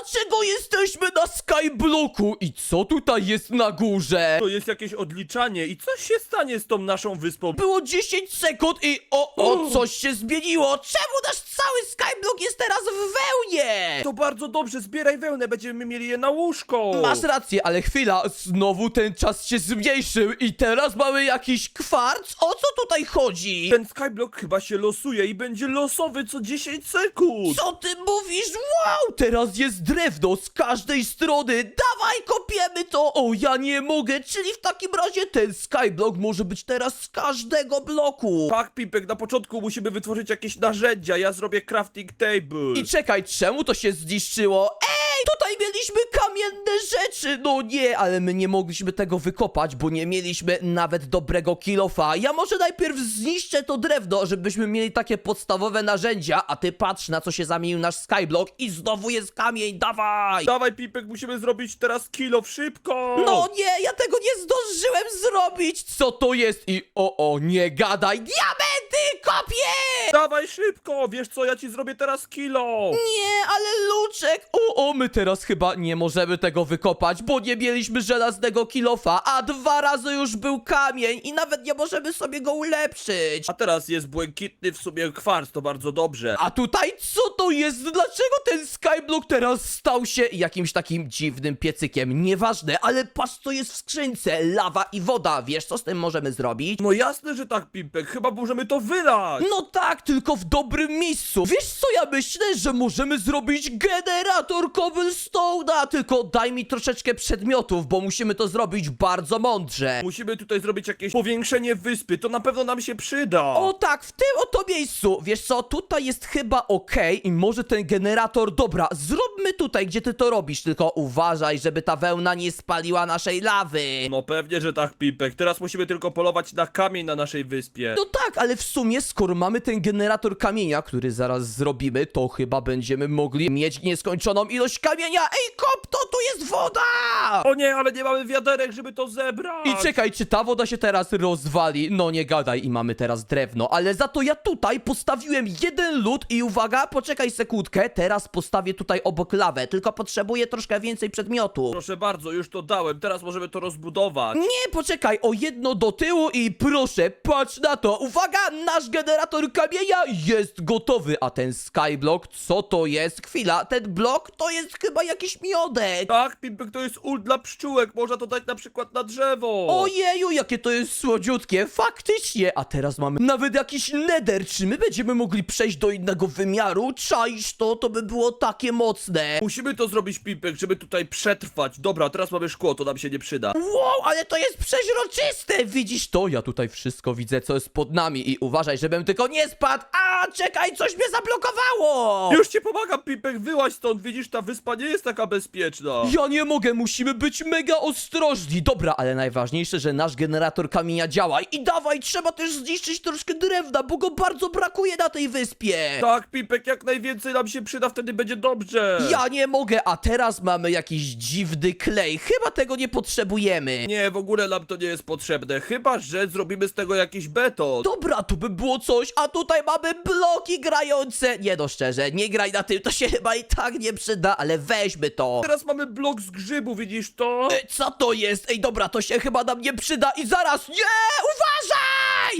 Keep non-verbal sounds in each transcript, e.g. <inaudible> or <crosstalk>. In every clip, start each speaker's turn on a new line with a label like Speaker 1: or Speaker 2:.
Speaker 1: dlaczego jesteśmy na Skyblocku i co tutaj jest na górze?
Speaker 2: To jest jakieś odliczanie i coś się stanie z tą naszą wyspą.
Speaker 1: Było 10 sekund i o, o, coś się zmieniło. Czemu nasz cały Skyblock jest teraz w wełnie?
Speaker 2: To bardzo dobrze, zbieraj wełnę, będziemy mieli je na łóżko.
Speaker 1: Masz rację, ale chwila, znowu ten czas się zmniejszył i teraz mamy jakiś kwarc? O co tutaj chodzi?
Speaker 2: Ten skyblock chyba się losuje i będzie losowy co 10 sekund.
Speaker 1: Co ty mówisz? Wow, teraz jest drewno z każdej strony. Dawaj, kopiemy to. O, ja nie mogę, czyli w takim razie ten skyblock może być teraz z każdego bloku.
Speaker 2: Tak, Pipek, na początku musimy wytworzyć jakieś narzędzia, ja zrobię crafting table.
Speaker 1: I czekaj, czemu to się zniszczyło? Ej, tutaj mieliśmy kamienne rzeczy! No nie, ale my nie mogliśmy tego wykopać, bo nie mieliśmy nawet dobrego kilofa. Ja może najpierw zniszczę to drewno, żebyśmy mieli takie podstawowe narzędzia, a ty patrz na co się zamienił nasz skyblock i znowu jest kamień, dawaj!
Speaker 2: Dawaj, Pipek, musimy zrobić teraz kilo, szybko!
Speaker 1: No nie, ja tego nie zdążyłem zrobić! Co to jest? I o, o, nie gadaj! Diamenty kopię!
Speaker 2: Dawaj szybko! Wiesz co, ja ci zrobię teraz kilo!
Speaker 1: Nie, ale Luczek! O, o, my teraz chyba nie możemy tego wykopać, bo nie mieliśmy żelaznego kilofa, a dwa razy już był kamień i nawet nie możemy sobie go ulepszyć.
Speaker 2: A teraz jest błękitny w sumie kwarc, to bardzo dobrze.
Speaker 1: A tutaj co to jest? Dlaczego ten skyblock teraz stał się jakimś takim dziwnym piecykiem? Nieważne, ale patrz co jest w skrzynce. Lawa i woda. Wiesz co z tym możemy zrobić?
Speaker 2: No jasne, że tak, Pipek, chyba możemy to wylać!
Speaker 1: No tak, tylko w dobrym miejscu. Wiesz co ja myślę, że możemy zrobić generator cobblestone'a, tylko daj mi troszeczkę przedmiotów, bo musimy to zrobić bardzo mądrze.
Speaker 2: Musimy tutaj zrobić jakieś powiększenie wyspy, to na pewno nam się przyda!
Speaker 1: O tak, w tym oto miejscu. Wiesz co, tutaj jest chyba okej i może ten generator... Dobra, zróbmy tutaj, gdzie ty to robisz, tylko uważaj, żeby ta wełna nie spaliła naszej lawy.
Speaker 2: No pewnie, że tak, Pipek. Teraz musimy tylko polować na kamień na naszej wyspie.
Speaker 1: No tak, ale w sumie skoro mamy ten generator kamienia, który zaraz zrobimy, to chyba będziemy mogli mieć nieskończoną ilość kamienia. Ej, kop, to tu jest woda!
Speaker 2: O nie, ale nie mamy wiaderek, żeby to zebrać!
Speaker 1: I czekaj, czy ta woda się teraz rozwali? No nie gadaj i mamy teraz drewno, ale za to ja tutaj postawiłem jeden lód i uwaga, poczekaj sekundkę, teraz postawię tutaj obok lawę, tylko potrzebuję troszkę więcej przedmiotu.
Speaker 2: Proszę bardzo, już to dałem, teraz możemy to rozbudować.
Speaker 1: Nie, poczekaj, o jedno do tyłu i proszę, patrz na to. Uwaga, nasz generator kamienia jest gotowy. A ten skyblock, co to jest? Chwila, ten blok to jest chyba jakiś miodek.
Speaker 2: Tak, Pipek, to jest ul dla pszczółek, można to dać na przykład na drzewo.
Speaker 1: Ojeju, jakie to jest słodziutkie, faktycznie. A teraz mamy nawet jakiś nether. Czy my będziemy mogli przejść do innego wymiaru? Czaisz to? To by było takie mocne.
Speaker 2: Musimy to zrobić, Pipek, żeby tutaj przetrwać. Dobra, teraz mamy szkło, to nam się nie przyda.
Speaker 1: Wow, ale to jest przeźroczyste! Widzisz to? Ja tutaj wszystko widzę, co jest pod nami i uważaj, żebym tylko nie spadł. A, czekaj, coś mnie zablokowało!
Speaker 2: Już ci pomagam, Pipek, wyłaź stąd, widzisz, ta wyspa nie jest taka bezpieczna.
Speaker 1: Ja nie mogę, musimy być mega ostrożni. Dobra, ale najważniejsze, że nasz generator kamienia działa. I dawaj, trzeba też zniszczyć troszkę drewna, bo go bardzo brakuje na tej wyspie.
Speaker 2: Tak, Pipek, jak najwięcej nam się przyda, wtedy będzie dobrze.
Speaker 1: Ja nie mogę, a teraz mamy jakiś dziwny klej. Chyba tego nie potrzebujemy.
Speaker 2: Nie, w ogóle nam to nie jest potrzebne, chyba, że zrobimy z tego jakiś beton.
Speaker 1: Dobra, to by było coś, a tutaj mamy bloki grające. Nie no, szczerze, nie graj na tym, to się chyba i tak nie przyda, ale weźmy to.
Speaker 2: Teraz mamy blok z grzybu, widzisz to?
Speaker 1: E, Co to jest? Ej, dobra, to się chyba nam nie przyda i zaraz, nie, uważaj!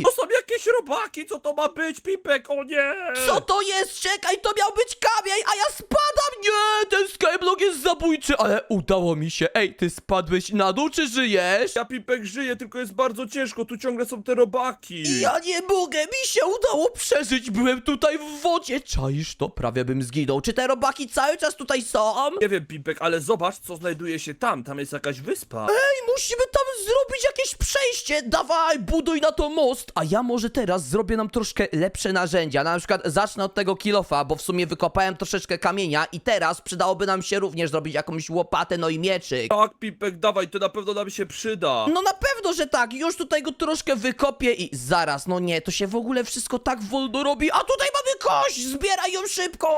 Speaker 2: To są jakieś robaki, co to ma być, Pipek, o nie!
Speaker 1: Co to jest? Czekaj, to miał być kamień, a ja spadam! Nie, ten skyblock jest zabójczy, ale udało mi się. Ej, ty spadłeś na dół, czy żyjesz?
Speaker 2: Ja, Pipek, żyję, tylko jest bardzo ciężko, tu ciągle są te robaki.
Speaker 1: Ja nie mogę, mi się udało przeżyć, byłem tutaj w wodzie. Czaisz to? Prawie bym zginął. Czy te robaki cały czas tutaj są?
Speaker 2: Nie wiem, Pipek, ale zobacz, co znajduje się tam. Tam jest jakaś wyspa.
Speaker 1: Ej, musimy tam zrobić jakieś przejście. Dawaj, buduj na to most. A ja może teraz zrobię nam troszkę lepsze narzędzia. Na przykład zacznę od tego kilofa, bo w sumie wykopałem troszeczkę kamienia i teraz przydałoby nam się również zrobić jakąś łopatę, no i mieczyk.
Speaker 2: Tak, Pipek, dawaj, to na pewno nam się przyda.
Speaker 1: No na pewno, że tak, już tutaj go troszkę wykopię i zaraz, no nie, to się w ogóle wszystko tak wolno robi, a tutaj mamy kość, zbieraj ją szybko!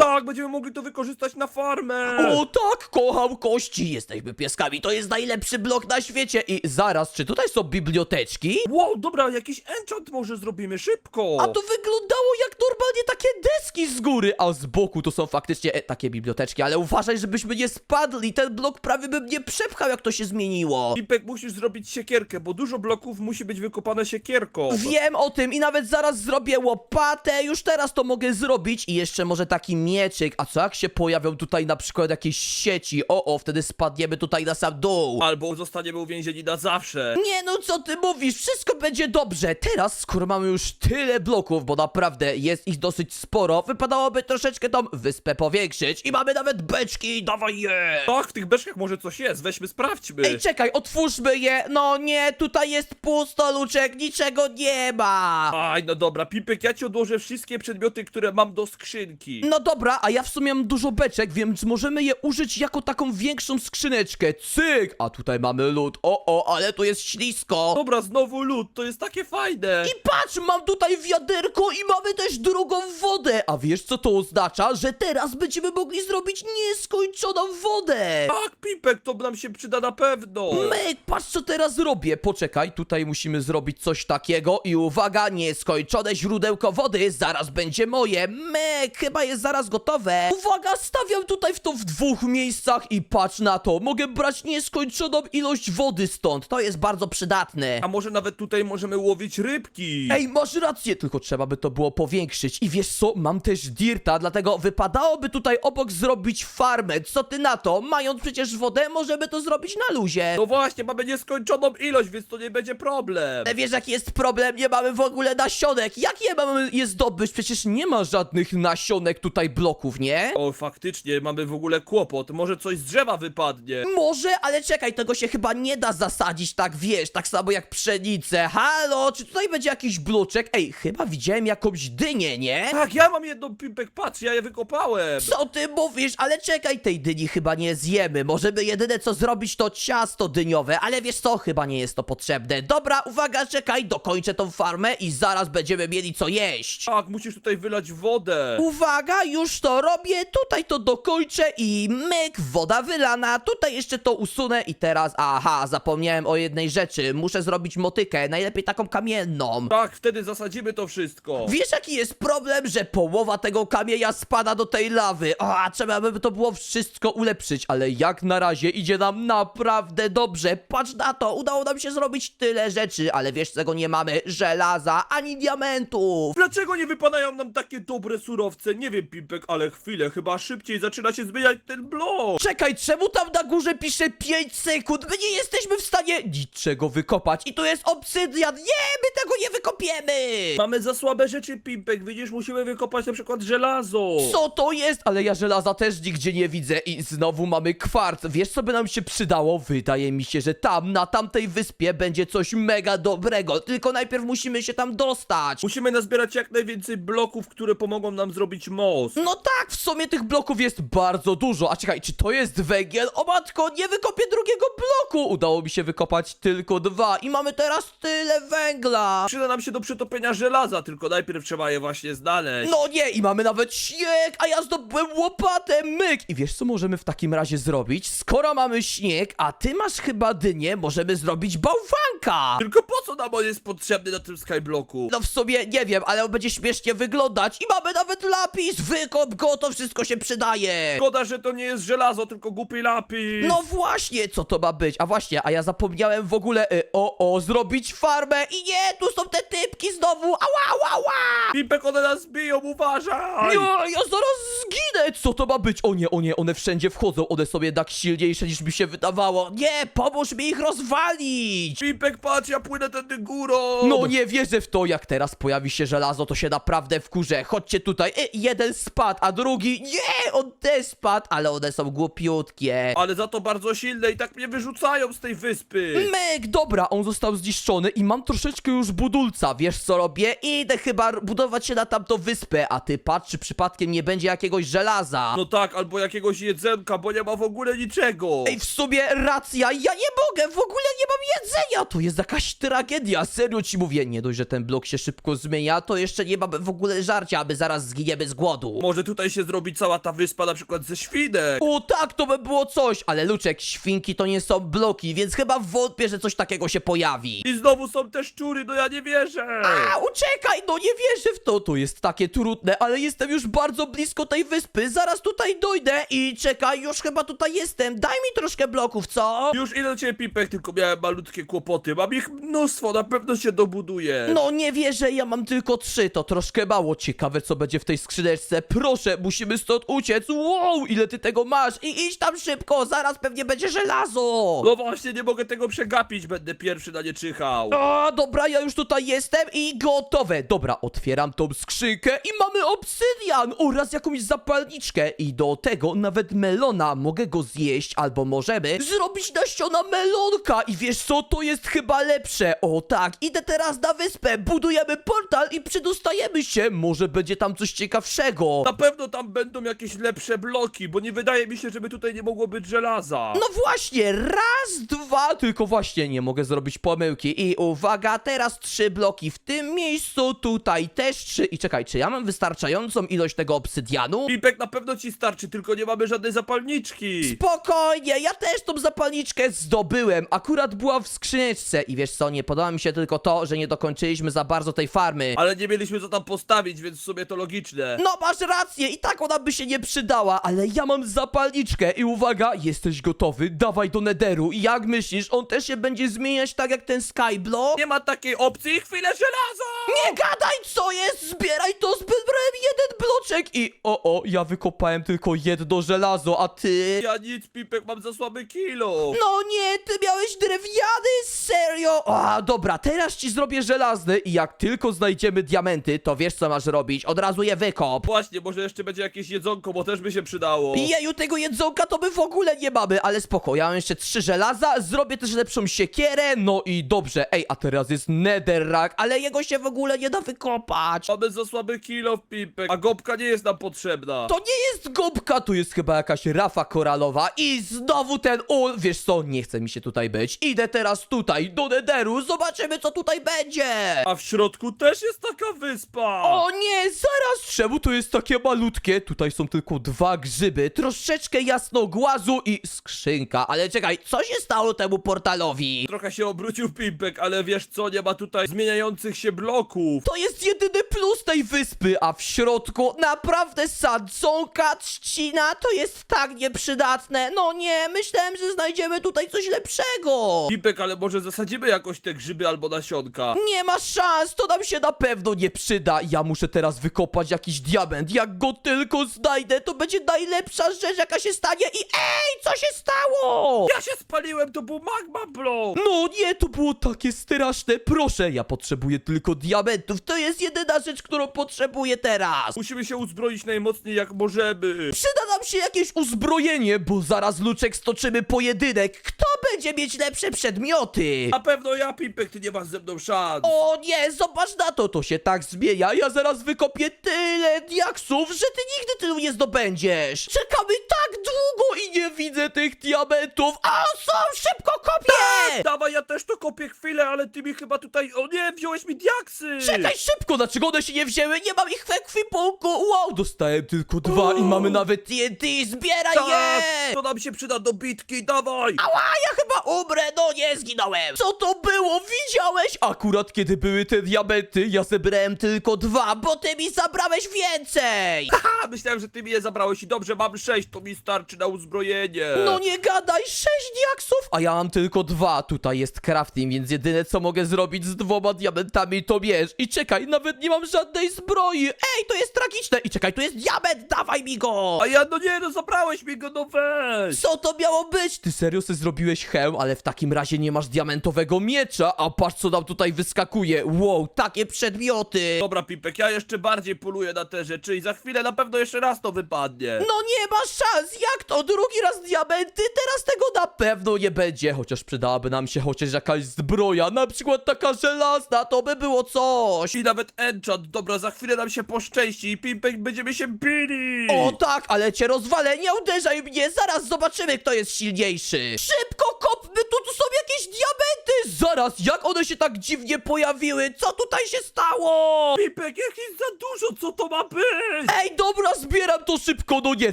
Speaker 2: Tak, będziemy mogli to wykorzystać na farmę.
Speaker 1: O tak, kocham kości, jesteśmy pieskami, to jest najlepszy blok na świecie i zaraz, czy tutaj są biblioteczki?
Speaker 2: Wow, dobra, jakiś enchant może zrobimy szybko.
Speaker 1: A to wyglądało jak normalnie takie deski z góry, a z boku to są faktycznie e, takie biblioteczki, ale uważaj, żebyśmy nie spadli, ten blok prawie by mnie przepchał, jak to się zmieniło.
Speaker 2: Pipek, musisz zrobić siekierkę, bo dużo bloków musi być wykopane siekierką.
Speaker 1: Wiem o tym i nawet zaraz zrobię łopatę, już teraz to mogę zrobić i jeszcze może taki mieczyk, a co jak się pojawią tutaj na przykład jakieś sieci, o o, wtedy spadniemy tutaj na sam dół.
Speaker 2: Albo zostaniemy uwięzieni na zawsze.
Speaker 1: Nie no, co ty mówisz? Wszystko będzie dobrze. Teraz, skoro mamy już tyle bloków, bo naprawdę jest ich dosyć sporo, wypadałoby troszeczkę tą wyspę powiększyć i mamy nawet beczki, dawaj je!
Speaker 2: Tak, w tych beczkach może coś jest, weźmy, sprawdźmy.
Speaker 1: Ej, czekaj, otwórzmy je! No nie, tutaj jest pusto, Luczek, niczego nie ma!
Speaker 2: Aj, no dobra, Pipek, ja ci odłożę wszystkie przedmioty, które mam do skrzynki.
Speaker 1: No dobra, a ja w sumie mam dużo beczek, więc możemy je użyć jako taką większą skrzyneczkę. Cyk! A tutaj mamy lód. O, o, ale tu jest ślisko.
Speaker 2: Dobra, znowu lód, to jest takie fajne.
Speaker 1: I patrz, mam tutaj wiaderko i mamy też drugą wodę. A wiesz co to oznacza? Że teraz będziemy mogli zrobić nieskończoną wodę.
Speaker 2: Tak, Pipek, to nam się przyda na pewno.
Speaker 1: Myk, patrz co teraz robię. Poczekaj, tutaj musimy zrobić coś takiego i uwaga, nieskończone źródełko wody zaraz będzie moje. Myk, chyba jest zaraz gotowe. Uwaga, stawiam tutaj w to w dwóch miejscach i patrz na to. Mogę brać nieskończoną ilość wody stąd. To jest bardzo przydatne.
Speaker 2: A może nawet tutaj możemy łowić rybki.
Speaker 1: Ej, masz rację, tylko trzeba by to było powiększyć. I wiesz co, mam też dirta, dlatego wypadałoby tutaj obok zrobić farmę. Co ty na to? Mając przecież wodę, możemy to zrobić na luzie.
Speaker 2: No właśnie, mamy nieskończoną ilość, więc to nie będzie problem.
Speaker 1: Ale wiesz jaki jest problem? Nie mamy w ogóle nasionek. Jak je mamy je zdobyć? Przecież nie ma żadnych nasionek tutaj bloków, nie?
Speaker 2: O, faktycznie, mamy w ogóle kłopot. Może coś z drzewa wypadnie.
Speaker 1: Może, ale czekaj, tego się chyba nie da zasadzić tak, wiesz, tak samo jak pszenicę. Halo, czy tutaj będzie jakiś bloczek? Ej, chyba widziałem jakąś dynię, nie?
Speaker 2: Tak, ja mam jedną Pipek, patrz, ja je wykopałem.
Speaker 1: Co ty mówisz? Ale czekaj, tej dyni chyba nie zjemy. Możemy jedyne co zrobić to ciasto dyniowe, ale wiesz co, chyba nie jest to potrzebne. Dobra, uwaga, czekaj, dokończę tą farmę i zaraz będziemy mieli co jeść.
Speaker 2: Tak, musisz tutaj wylać wodę.
Speaker 1: Uwaga, już to robię, tutaj to dokończę i myk, woda wylana, tutaj jeszcze to usunę i teraz, aha, zapomniałem o jednej rzeczy, muszę zrobić motykę, najlepiej taką kamienną.
Speaker 2: Tak, wtedy zasadzimy to wszystko.
Speaker 1: Wiesz jaki jest problem, że połowa tego kamienia spada do tej lawy, a trzeba by to było wszystko ulepszyć, ale jak na razie idzie nam naprawdę dobrze, patrz na to, udało nam się zrobić tyle rzeczy, ale wiesz czego nie mamy, żelaza, ani diamentów.
Speaker 2: Dlaczego nie wypadają nam takie dobre surowce? Nie wiem, Pipek, ale chwilę, chyba szybciej zaczyna się zmieniać ten blok.
Speaker 1: Czekaj, czemu tam na górze pisze 5 sekund? My nie jesteśmy w stanie niczego wykopać i tu jest obsydian. Nie, my tego nie wykopiemy!
Speaker 2: Mamy za słabe rzeczy, Pipek, widzisz, musimy wykopać na przykład żelazo.
Speaker 1: Co to jest? Ale ja żelaza też nigdzie nie widzę i znowu mamy kwarc. Wiesz co by nam się przydało? Wydaje mi się, że tam, na tamtej wyspie będzie coś mega dobrego. Tylko najpierw musimy się tam dostać.
Speaker 2: Musimy nazbierać jak najwięcej bloków, które pomogą nam zrobić most.
Speaker 1: No tak, w sumie tych bloków jest bardzo dużo. A czekaj, czy to jest węgiel? O matko, nie wykopię drugiego bloku! Udało mi się wykopać tylko dwa i mamy teraz tyle węgla.
Speaker 2: Przyda nam się do przetopienia żelaza, tylko najpierw trzeba je właśnie znaleźć.
Speaker 1: No nie, i mamy nawet śnieg, a ja zdobyłem łopatę, myk! I wiesz co możemy w takim razie zrobić? Skoro mamy śnieg, a ty masz chyba dynię, możemy zrobić bałwanka!
Speaker 2: Tylko po co nam on jest potrzebny na tym skyblocku?
Speaker 1: No w sumie nie wiem, ale on będzie śmiesznie wyglądać i mamy nawet lapis, wykop go, to wszystko się przydaje!
Speaker 2: Szkoda, że to nie jest żelazo, tylko głupi lapis.
Speaker 1: No właśnie, co to ma być? A właśnie, a ja zapomniałem w ogóle, y, o, o, zrobić farmę i nie, tu są te typki znowu, ała, ała, ała!
Speaker 2: Pipek, one nas biją, uważaj!
Speaker 1: Nie, ja zaraz zginę! Co to ma być? O nie, o nie, one wszędzie wchodzą, one są jednak silniejsze niż mi się wydawało. Nie, pomóż mi ich rozwalić!
Speaker 2: Pipek, patrz, ja płynę tędy górą!
Speaker 1: No nie wierzę w to, jak teraz pojawi się żelazo, to się naprawdę wkurzę. Chodźcie tutaj, e, jeden spadł, a drugi, nie, on też spadł, ale one są głupiutkie.
Speaker 2: Ale za to bardzo silne i tak mnie wyrzucają z tej wyspy!
Speaker 1: Myk, dobra, on został zniszczony i mam troszeczkę już budulca, wiesz co robię? Idę chyba budować się na tamtą wyspę, a ty patrz, czy przypadkiem nie będzie jakiegoś żelaza.
Speaker 2: No tak, albo jakiegoś jedzenka, bo nie ma w ogóle niczego.
Speaker 1: Ej, w sumie racja, ja nie mogę, w ogóle nie mam jedzenia, to jest jakaś tragedia, serio ci mówię, nie dość, że ten blok się szybko zmienia, to jeszcze nie mamy w ogóle żarcia, aby zaraz zginiemy z głodu.
Speaker 2: Może tutaj się zrobi cała ta wyspa na przykład ze świnek.
Speaker 1: O tak, to by było coś, ale Luczek, świnki to nie są bloki, więc chyba wątpię, że coś takiego się pojawi.
Speaker 2: I znowu są te szczury, no ja nie wierzę.
Speaker 1: A, uciekaj, no nie wierzę w to, to jest takie trudne, ale jestem już bardzo blisko tej wyspy, zaraz tutaj dojdę i czekaj, już chyba tutaj jestem, daj mi troszkę bloków, co?
Speaker 2: Już idę do ciebie, Pipek, tylko miałem malutkie kłopoty. Mam ich mnóstwo, na pewno się dobuduję.
Speaker 1: No nie wierzę, ja mam tylko trzy, to troszkę mało. Ciekawe co będzie w tej skrzyneczce. Proszę, musimy stąd uciec. Wow, ile ty tego masz? I idź tam szybko, zaraz pewnie będzie żelazo.
Speaker 2: No właśnie, nie mogę tego przegapić, będę pierwszy na nie czyhał.
Speaker 1: A, dobra, ja już tutaj jestem i gotowe. Dobra, otwieram tą skrzynkę i mamy obsydian oraz jakąś zapalniczkę. I do tego nawet melona. Mogę go zjeść albo możemy zrobić nasiona melonka. I wiesz co, to jest chyba lepsze. O tak, idę teraz na wyspę, budujemy portal i przedostajemy się. Może będzie tam coś ciekawszego.
Speaker 2: Na pewno tam będą jakieś lepsze bloki, bo nie wydaje mi się, żeby tutaj nie mogło być żelaza.
Speaker 1: No właśnie, raz, dwa, tylko właśnie nie mogę zrobić pomyłki. I uwaga, teraz trzy bloki w tym miejscu, tutaj też trzy. I czekaj, czy ja mam wystarczającą ilość tego obsydianu?
Speaker 2: Pipek na pewno ci starczy, tylko nie mamy żadnej zapalniczki.
Speaker 1: Spokojnie, ja też tą zapalniczkę zdobyłem. Akurat była w skrzyneczce. I wiesz co, nie podoba mi się tylko to, że nie dokończyliśmy za bardzo tej farmy.
Speaker 2: Ale nie mieliśmy co tam postawić, więc w sumie to logiczne.
Speaker 1: No masz rację, i tak ona by się nie przydała, ale ja mam zapalniczkę i uwaga, jesteś gotowy, dawaj do nederu. I jak myślisz, on też się będzie zmieniać tak jak ten Skyblock?
Speaker 2: Nie ma takiej opcji, chwilę żelaza!
Speaker 1: Nie gadaj, co jest! Zbieraj to, zbierałem jeden bloczek i... O, o, ja wykopałem tylko jedno żelazo, a ty...
Speaker 2: Ja nic, Pipek, mam za słaby kilo.
Speaker 1: No nie, ty miałeś drewniany, serio? A, dobra, teraz ci zrobię żelazny i jak tylko znajdziemy diamenty, to wiesz co masz robić, od razu je wykop.
Speaker 2: Właśnie, może jeszcze będzie jakieś jedzonko, bo też by się przydało.
Speaker 1: Jeju, tego jedzonka to my w ogóle nie mamy, ale spoko, ja mam jeszcze trzy żelaza, zrobię też lepszą siekierę, no i dobrze, ej, a teraz jest netherrack, ale jego się w ogóle nie da wykopać.
Speaker 2: Mamy za słaby kilo, Pipek, a gąbka nie jest nam potrzebna.
Speaker 1: To nie jest gąbka, to jest chyba jakaś rafa koralowa i znowu ten ul, wiesz co, nie chce mi się tutaj być, idę teraz tutaj, do netheru, zobaczymy co tutaj będzie.
Speaker 2: A w środku też jest taka wyspa.
Speaker 1: O nie, zaraz! Czemu to jest takie malutkie? Tutaj są tylko dwa grzyby, troszeczkę jasnogłazu i skrzynka. Ale czekaj, co się stało temu portalowi?
Speaker 2: Trochę się obrócił Pimpek, ale wiesz co, nie ma tutaj zmieniających się bloków.
Speaker 1: To jest jedyny plus tej wyspy, a w środku naprawdę sadzonka, trzcina, to jest tak nieprzydatne. No nie, myślałem, że znajdziemy tutaj coś lepszego.
Speaker 2: Pimpek, ale może zasadzimy jakoś te grzyby albo nasionka.
Speaker 1: Nie ma szans, to nam się na pewno nie przyda. Ja muszę teraz wykopać jakiś diament. Jak go tylko znajdę, to będzie najlepsza rzecz, jaka się stanie. I ej, co się stało?
Speaker 2: Ja się spaliłem, to był magma block.
Speaker 1: No nie, to było takie straszne. Proszę, ja potrzebuję tylko diamentów. To jest jedyna rzecz, którą potrzebuję teraz.
Speaker 2: Musimy się uzbroić najmocniej jak możemy.
Speaker 1: Przyda nam się jakieś uzbrojenie, bo zaraz Luczek stoczymy pojedynek. Kto będzie mieć lepsze przedmioty?
Speaker 2: Na pewno ja, Pimpek, ty nie masz ze mną szans.
Speaker 1: O nie, zobacz na to, to się tak zmienia. Ja zaraz wykopię tyle diaksów, że ty nigdy tylu nie zdobędziesz. Czekamy tak długo i nie widzę tych diamentów. A są, szybko kopię!
Speaker 2: Dawaj, ja też to kopię chwilę, ale ty mi chyba tutaj... O nie, wziąłeś mi diaksy!
Speaker 1: Czekaj szybko, dlaczego one się nie wzięły? Nie mam ich w ekwipunku. Wow, dostałem tylko dwa i mamy nawet TNT. Zbieraj
Speaker 2: Tak,
Speaker 1: je!
Speaker 2: to nam się przyda do bitki, dawaj!
Speaker 1: Ała, ja chyba umrę, no nie zginąłem. Co to było? Widziałeś? Akurat kiedy były te diamenty, ja zebrałem tylko dwa, bo ty mi zabrałeś więcej. <laughs>
Speaker 2: Ha, myślałem, że ty mi je zabrałeś i dobrze, mam sześć, to mi starczy na uzbrojenie.
Speaker 1: No nie gadaj, sześć diaksów, a ja mam tylko dwa. Tutaj jest crafting, więc jedyne co mogę zrobić z dwoma diamentami to wiesz. I czekaj, nawet nie mam żadnej zbroi. Ej, to jest tragiczne. I czekaj, tu jest diament, dawaj mi go.
Speaker 2: A ja, no nie, no zabrałeś mi go, no weź!
Speaker 1: Co to miało być? Ty serio sobie zrobiłeś hełm, ale w takim razie nie masz diamentowego miecza, a patrz co nam tutaj wyskakuje. Wow, takie przedmioty.
Speaker 2: Dobra, Pipek, ja jeszcze bardziej poluję na te rzeczy i za chwilę na pewno jeszcze raz to wypadnie.
Speaker 1: No nie masz szans, jak to? Drugi raz diamenty, teraz tego na pewno nie będzie. Chociaż przydałaby nam się chociaż jakaś zbroja, na przykład taka żelazna, to by było coś.
Speaker 2: I nawet enchant, dobra, za chwilę nam się poszczęści i Pimpek będziemy się bili!
Speaker 1: O tak, ale cię rozwalę, nie uderzaj mnie, zaraz zobaczymy kto jest silniejszy. Szybko Soko tu, tu są jakieś diamenty. Zaraz, jak one się tak dziwnie pojawiły, co tutaj się stało?
Speaker 2: Pimpek, jakieś za dużo, co to ma być?
Speaker 1: Ej, dobra, zbieram to szybko, no nie,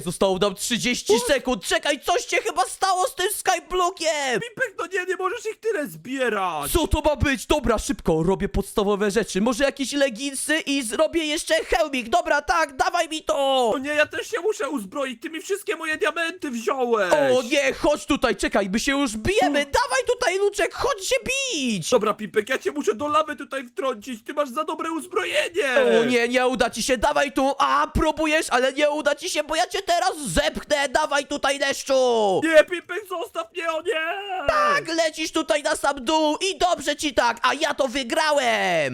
Speaker 1: zostało nam 30 sekund, czekaj, coś się chyba stało z tym skyblockiem.
Speaker 2: Pimpek, no nie, nie możesz ich tyle zbierać!
Speaker 1: Co to ma być? Dobra, szybko, robię podstawowe rzeczy, może jakieś leginsy i zrobię jeszcze hełmik, dobra, tak, dawaj mi to.
Speaker 2: O nie, ja też się muszę uzbroić, ty mi wszystkie moje diamenty wziąłeś!
Speaker 1: O nie, chodź tutaj, czekaj, my się już bijemy, dawaj tutaj, Luczek, chodź się bić!
Speaker 2: Dobra, Pimpek, ja cię muszę do lawy tutaj wtrącić, ty masz za dobre uzbrojenie!
Speaker 1: O nie, nie uda ci się, dawaj tu, a próbujesz, ale nie uda ci się, bo ja cię teraz zepchnę, dawaj tutaj, leszczu!
Speaker 2: Nie, Pimpek, zostaw mnie, o nie!
Speaker 1: Tak, lecisz tutaj na sam dół i dobrze ci tak, a ja to wygrałem!